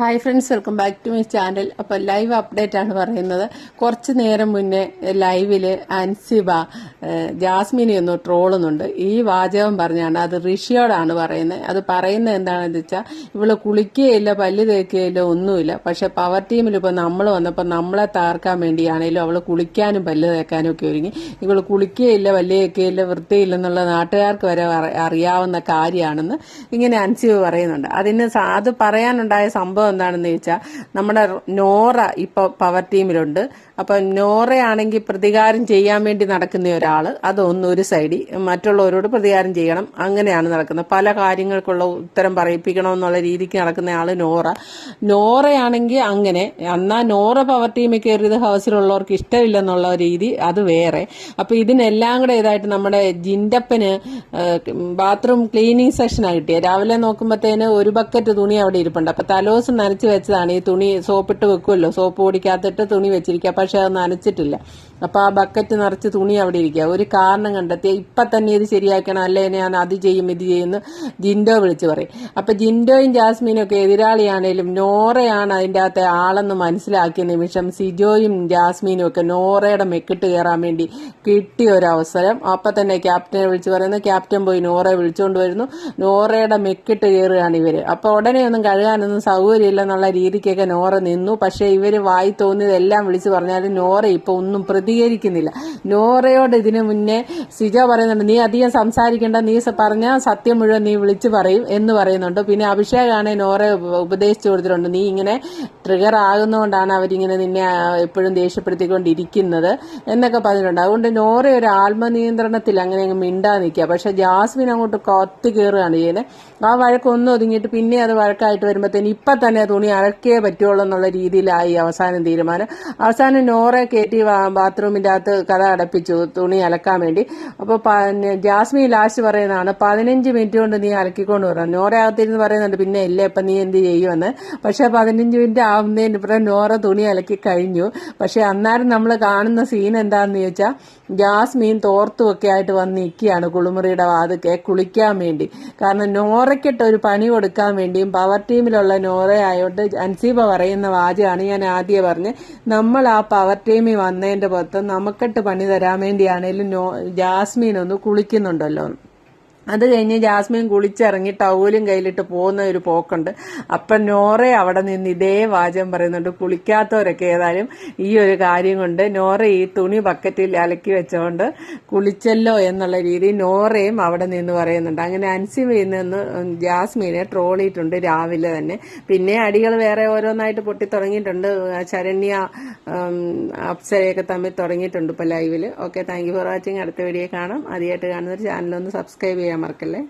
Hi friends welcome back to my channel അപ്പോൾ live update ആണ് പറയുന്നത്. കുറച്ച് നേരം മുന്നേ ലൈവിൽ അൻസിബ ജാസ്മിനെ ഒന്ന് ട്രോളുന്നുണ്ട്. ഈ വാചകം പറഞ്ഞാണ് അത് ഋഷിയോടാണ് പറയുന്നത്. അത് പറയുന്നത് എന്താണെന്ന് വെച്ചാൽ ഇവൾ കുളിക്കുകയില്ല പല്ല് തേക്കുകയില്ല ഒന്നുമില്ല. പക്ഷെ പവർ ടീമിൽ ഇപ്പോൾ നമ്മൾ വന്നപ്പോൾ നമ്മളെ താർക്കാൻ വേണ്ടിയാണേലും അവൾ കുളിക്കാനും പല്ല് തേക്കാനും ഒക്കെ ഒരുങ്ങി. ഇവൾ കുളിക്കുകയില്ല പല്ല് തേക്കുകയില്ല വൃത്തിയില്ലെന്നുള്ള നാട്ടുകാർക്ക് വരെ അറിയാവുന്ന കാര്യമാണെന്ന് ഇങ്ങനെ അൻസിബ പറയുന്നുണ്ട്. അതിന് അത് പറയാനുണ്ടായ സംഭവം എന്താണെന്ന് ചോദിച്ചാൽ നമ്മുടെ നോറ ഇപ്പൊ പവർ ടീമിലുണ്ട് അപ്പൊ നോറയാണെങ്കിൽ പ്രതികാരം ചെയ്യാൻ വേണ്ടി നടക്കുന്ന ഒരാൾ അതൊന്നും ഒരു സൈഡിൽ മറ്റുള്ളവരോട് പ്രതികാരം ചെയ്യണം. അങ്ങനെയാണ് നടക്കുന്നത്. പല കാര്യങ്ങൾക്കുള്ള ഉത്തരം പറയിപ്പിക്കണമെന്നുള്ള രീതിക്ക് നടക്കുന്ന ആൾ നോറ. നോറയാണെങ്കിൽ അങ്ങനെ. എന്നാ നോറ പവർ ടീമിൽ കയറിയത് ഹൗസിലുള്ളവർക്ക് ഇഷ്ടമില്ലെന്നുള്ള രീതി അത് വേറെ. അപ്പൊ ഇതിനെല്ലാം കൂടെ ഇതായിട്ട് നമ്മുടെ ജിൻഡപ്പന് ബാത്റൂം ക്ലീനിങ് സെഷനാണ് കിട്ടിയത് രാവിലെ നോക്കുമ്പോഴത്തേന് ഒരു ബക്കറ്റ് തുണി അവിടെ ഇരിപ്പുണ്ട്. അപ്പൊ തലോസം നനച്ച് വെച്ചതാണ്. ഈ തുണി സോപ്പിട്ട് വെക്കുമല്ലോ സോപ്പ് പൊടിക്കകത്തിട്ട് തുണി വെച്ചിരിക്കുക. പക്ഷെ അത് നനച്ചിട്ടില്ല. അപ്പോൾ ആ ബക്കറ്റ് നിറച്ച് തുണി അവിടെ ഇരിക്കുക. ഒരു കാരണം കണ്ടെത്തി ഇപ്പൊ തന്നെ ഇത് ശരിയാക്കണം. അല്ലേ ഞാൻ അത് ചെയ്യും ഇത് ചെയ്യുന്നു ജിൻഡോ വിളിച്ച് പറയും. അപ്പൊ ജിൻഡോയും ജാസ്മിനും ഒക്കെ എതിരാളിയാണേലും നോറയാണ് അതിന്റെ അകത്തെ ആളെന്ന് മനസ്സിലാക്കിയ നിമിഷം സിജോയും ജാസ്മിനും ഒക്കെ നോറയുടെ മെക്കിട്ട് കയറാൻ വേണ്ടി കിട്ടിയ ഒരു അവസരം. അപ്പൊ തന്നെ ക്യാപ്റ്റനെ വിളിച്ച് പറയുന്നു. ക്യാപ്റ്റൻ പോയി നോറയെ വിളിച്ചുകൊണ്ട് വരുന്നു. നോറയുടെ മെക്കിട്ട് കയറുകയാണ് ഇവർ. അപ്പൊ ഉടനെ ഒന്നും കഴുകാനൊന്നും സൗകര്യമില്ലെന്നുള്ള രീതിക്കൊക്കെ നോറ നിന്നു. പക്ഷേ ഇവർ വായി തോന്നിയതെല്ലാം വിളിച്ചു പറഞ്ഞാലും നോറ ഇപ്പൊ ഒന്നും പ്രതികരിക്കുന്നില്ല. നോറയോട് ഇതിനു മുന്നേ സിജ പറയുന്നുണ്ട് നീ അധികം സംസാരിക്കേണ്ട നീ പറഞ്ഞാൽ പറഞ്ഞ സത്യം മുഴുവൻ നീ വിളിച്ചു പറയും എന്ന് പറയുന്നുണ്ട്. പിന്നെ അഭിഷേകാണെ നോറെ ഉപദേശിച്ചു കൊടുത്തിട്ടുണ്ട് നീ ഇങ്ങനെ ട്രിഗർ ആകുന്നതുകൊണ്ടാണ് അവരിങ്ങനെ നിന്നെ എപ്പോഴും ദേഷ്യപ്പെടുത്തിക്കൊണ്ടിരിക്കുന്നത് എന്നൊക്കെ പറഞ്ഞിട്ടുണ്ട്. അതുകൊണ്ട് നോറ ഒരു ആത്മനിയന്ത്രണത്തിൽ അങ്ങനെ അങ്ങ് മിണ്ടാ നിൽക്കുക. പക്ഷെ ജാസ്മിൻ അങ്ങോട്ട് കൊത്തി കയറുകയാണ് ചെയ്യുന്നത് ആ വഴക്കൊന്നും ഒതുങ്ങിയിട്ട് പിന്നെ അത് വഴക്കായിട്ട് വരുമ്പോഴത്തേന് ഇപ്പം തന്നെ തുണി അലക്കേ പറ്റുള്ളൂ എന്നുള്ള രീതിയിലായി അവസാനം തീരുമാനം. അവസാനം നോറെ കയറ്റി ബാത്റൂമിന്റെ അകത്ത് കഥ അടപ്പിച്ചു തുണി അലക്കാൻ വേണ്ടി. അപ്പോൾ ജാസ്മി ലാസ്റ്റ് പറയുന്നതാണ് പതിനഞ്ച് മിനിറ്റ് കൊണ്ട് നീ അലക്കിക്കൊണ്ട് വരാം നോറ അകത്തിരുന്ന് പറയുന്നുണ്ട് പിന്നെ ഇല്ല ഇപ്പം നീ എന്ത് ചെയ്യുമെന്ന്? പക്ഷേ പതിനഞ്ച് മിനിറ്റ് ആവുന്നതിന് ഇപ്പം നോറ തുണി അലക്കി കഴിഞ്ഞു. പക്ഷേ അന്നേരം നമ്മൾ കാണുന്ന സീൻ എന്താണെന്ന് ചോദിച്ചാൽ ജാസ്മീൻ തോർത്തുമൊക്കെ ആയിട്ട് വന്ന് നിൽക്കുകയാണ് കുളിമുറിയുടെ വാതുക്കെ കുളിക്കാൻ വേണ്ടി. കാരണം നോറയ്ക്കിട്ട് ഒരു പണി കൊടുക്കാൻ വേണ്ടിയും പവർ ടീമിലുള്ള നോറ ആയോണ്ട് അൻസീബ പറയുന്ന വാചകമാണ് ഞാൻ ആദ്യം പറഞ്ഞ്. നമ്മൾ ആ പവർ ടീമിൽ വന്നതിന്റെ പുറത്ത് നമുക്കിട്ട് പണി തരാൻ വേണ്ടിയാണേലും ജാസ്മീൻ ഒന്ന് കുളിക്കുന്നുണ്ടല്ലോ. അത് കഴിഞ്ഞ് ജാസ്മിൻ കുളിച്ചിറങ്ങി ടൗലും കയ്യിലിട്ട് പോകുന്ന ഒരു പോക്കുണ്ട്. അപ്പം നോറ അവിടെ നിന്ന് ഇതേ വാചകം പറയുന്നുണ്ട്. കുളിക്കാത്തവരൊക്കെ ഏതായാലും ഈ ഒരു കാര്യം കൊണ്ട് നോറ ഈ തുണി ബക്കറ്റിൽ അലക്കി വെച്ചുകൊണ്ട് കുളിച്ചല്ലോ എന്നുള്ള രീതി നോറയും അവിടെ നിന്ന് പറയുന്നുണ്ട്. അങ്ങനെ അൻസിമയിൽ നിന്ന് ജാസ്മിനെ ട്രോളിയിട്ടുണ്ട് രാവിലെ തന്നെ. പിന്നെ അടികൾ വേറെ ഓരോന്നായിട്ട് പൊട്ടി തുടങ്ങിയിട്ടുണ്ട്. ശരണ്യ അപ്സരയൊക്കെ തമ്മിൽ തുടങ്ങിയിട്ടുണ്ട് ഇപ്പോൾ ലൈവിൽ okay thank you for watching അടുത്ത വീഡിയോ കാണാം. ആദ്യമായിട്ട് കാണുന്നൊരു ചാനലൊന്ന് സബ്സ്ക്രൈബ് ചെയ്യാൻ മറക്കല്ലേ?